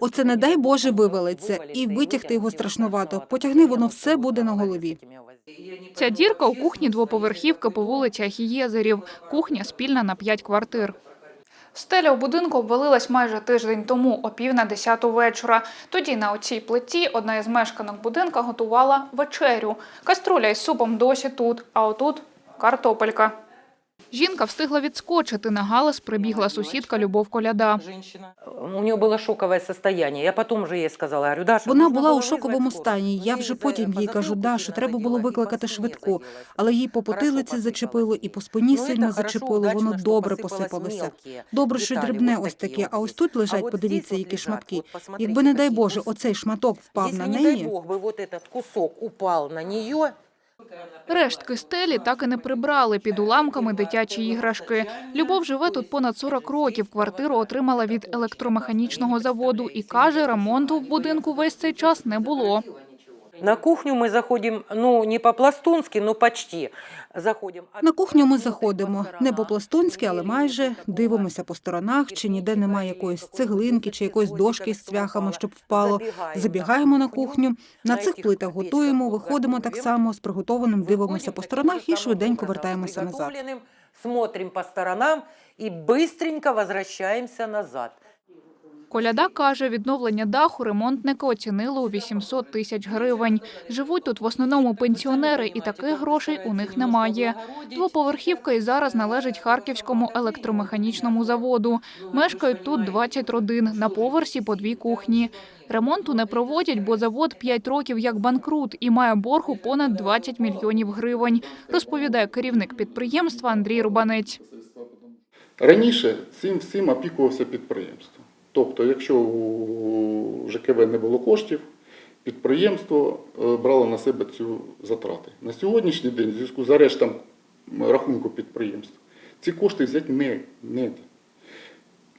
Оце не дай Боже вивалиться, і витягти його страшнувато. Потягни, воно все буде на голові. Ця дірка у кухні двоповерхівки по вулиці Ахієзерів. Кухня спільна на п'ять квартир. Стеля у будинку обвалилась майже тиждень тому, о пів на десяту вечора. Тоді на оцій плиті одна із мешканок будинка готувала вечерю. Каструля із супом досі тут, а отут картопелька. Жінка встигла відскочити. На галас прибігла сусідка Любов Коляда. Женщина. У нее было шоковое состояние. Я потом уже ей сказала, говорю, Даша, Вона нужно була было у шоковому вызвать скорую. стані. Я Ну, вже и потім за- їй по кажу, затылку Дашу, треба сильно було била, и викликати по спине швидку. заелась. Але їй по Хорошо потилиці посипалось. зачепило, і по спині Ну, это сильно хорошо, зачепило. удачно, Воно что добре посыпалось посипалося. мелкие Добре, що й детали, дрібне вот ось такие таке. вот А ось здесь. тут А лежать, вот подивіться, здесь вот які лежат, шматки. вот посмотрите, Якби, не дай какие Боже, куски. оцей шматок впав Если, на не дай неї. бог, бы вот этот кусок упал на нее, Рештки стелі так і не прибрали під уламками дитячі іграшки. Любов живе тут понад 40 років. Квартиру отримала від електромеханічного заводу і каже, ремонту в будинку весь цей час не було. на кухню мы заходим, ну, не по-пластунски, но почти. Заходим. На кухню ми заходимо не по-пластунськи, але майже дивимося по сторонах, чи ніде немає якоїсь цеглинки чи якоїсь дошки з цвяхами, щоб впало. Забігаємо на кухню. На цих плитах готуємо, виходимо так само з приготованим, дивимося по сторонах і швиденько вертаємося назад. Приготовленным, Смотрим по сторонам и быстренько возвращаемся назад. Коляда каже, відновлення даху ремонтники оцінили у 800 тисяч гривень. Живуть тут в основному пенсіонери, і таких грошей у них немає. Двоповерхівка і зараз належить Харківському електромеханічному заводу. Мешкають тут 20 родин, на поверсі по дві кухні. Ремонту не проводять, бо завод 5 років як банкрут і має борг у понад 20 мільйонів гривень, розповідає керівник підприємства Андрій Рубанець. Раніше цим всім опікувався підприємство. Тобто, якщо у ЖКВ не було коштів, підприємство е, брало на себе цю затрати. На сьогоднішній день, в зв'язку з арештом рахунку підприємства, ці кошти взяти не, не.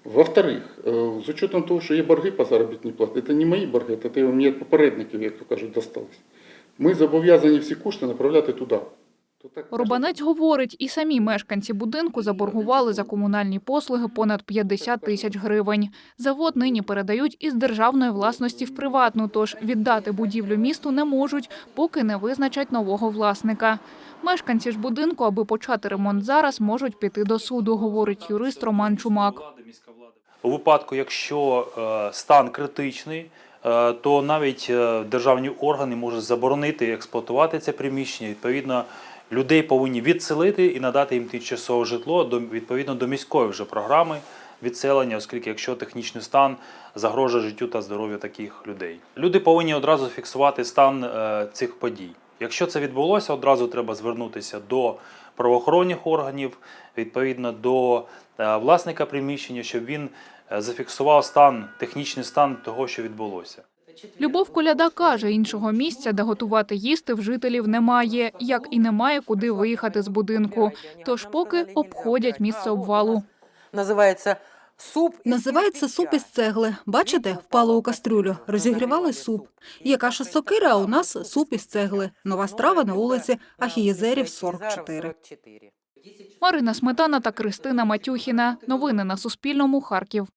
Во-вторых, е, з учетом того, що є борги по заробітній платі, це не мої борги, це мені попередників, як то кажуть, достались. Ми зобов'язані всі кошти направляти туди. Рубанець говорить, і самі мешканці будинку заборгували за комунальні послуги понад 50 тисяч гривень. Завод нині передають із державної власності в приватну, тож віддати будівлю місту не можуть, поки не визначать нового власника. Мешканці ж будинку, аби почати ремонт зараз, можуть піти до суду, говорить юрист Роман Чумак. У випадку, якщо е, стан критичний, е, то навіть е, державні органи можуть заборонити експлуатувати це приміщення. Відповідно, людей повинні відселити і надати їм тимчасове житло до відповідно до міської вже програми відселення, оскільки якщо технічний стан загрожує життю та здоров'ю таких людей. Люди повинні одразу фіксувати стан е, цих подій. Якщо це відбулося, одразу треба звернутися до правоохоронних органів, відповідно до е, власника приміщення, щоб він е, зафіксував стан, технічний стан того, що відбулося. Любов Коляда каже, іншого місця, де готувати їсти, в жителів немає, як і немає куди виїхати з будинку. Тож поки обходять місце обвалу. Называется суп. Називається суп із цегли. Бачите, впало у кастрюлю. Розігрівали суп. Є каша сокира, а у нас суп із цегли. Нова страва на вулиці Ахієзерів 44. Марина Сметана та Кристина Матюхіна. Новини на Суспільному. Харків.